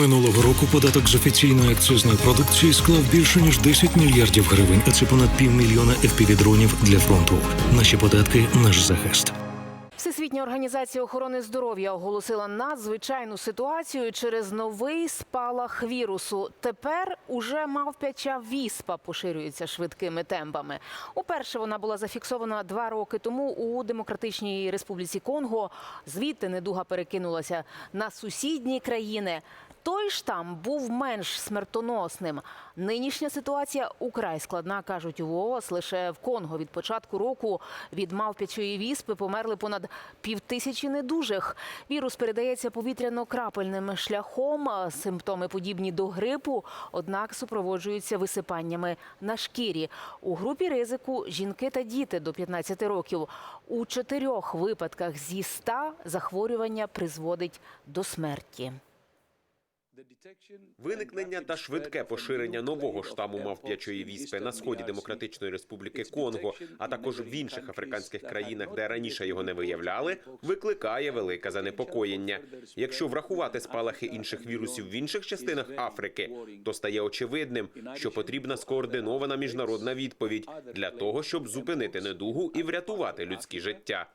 Минулого року податок з офіційної акцизної продукції склав більше ніж 10 мільярдів гривень, а це понад півмільйона FPV-дронів для фронту. Наші податки наш захист. Всесвітня організація охорони здоров'я оголосила надзвичайну ситуацію через новий спалах вірусу. Тепер уже мавпяча віспа поширюється швидкими темпами. Уперше вона була зафіксована два роки тому у Демократичній Республіці Конго. Звідти недуга перекинулася на сусідні країни. Той штам був менш смертоносним. Нинішня ситуація украй складна, кажуть у ВООЗ. Лише в Конго від початку року від мавпячої віспи померли понад півтисячі недужих. Вірус передається повітряно-крапельним шляхом. Симптоми подібні до грипу, однак супроводжуються висипаннями на шкірі. У групі ризику жінки та діти до 15 років. У чотирьох випадках зі ста захворювання призводить до смерті. Виникнення та швидке поширення нового штаму мавп'ячої віспи на сході Демократичної Республіки Конго, а також в інших африканських країнах, де раніше його не виявляли, викликає велике занепокоєння. Якщо врахувати спалахи інших вірусів в інших частинах Африки, то стає очевидним, що потрібна скоординована міжнародна відповідь для того, щоб зупинити недугу і врятувати людські життя.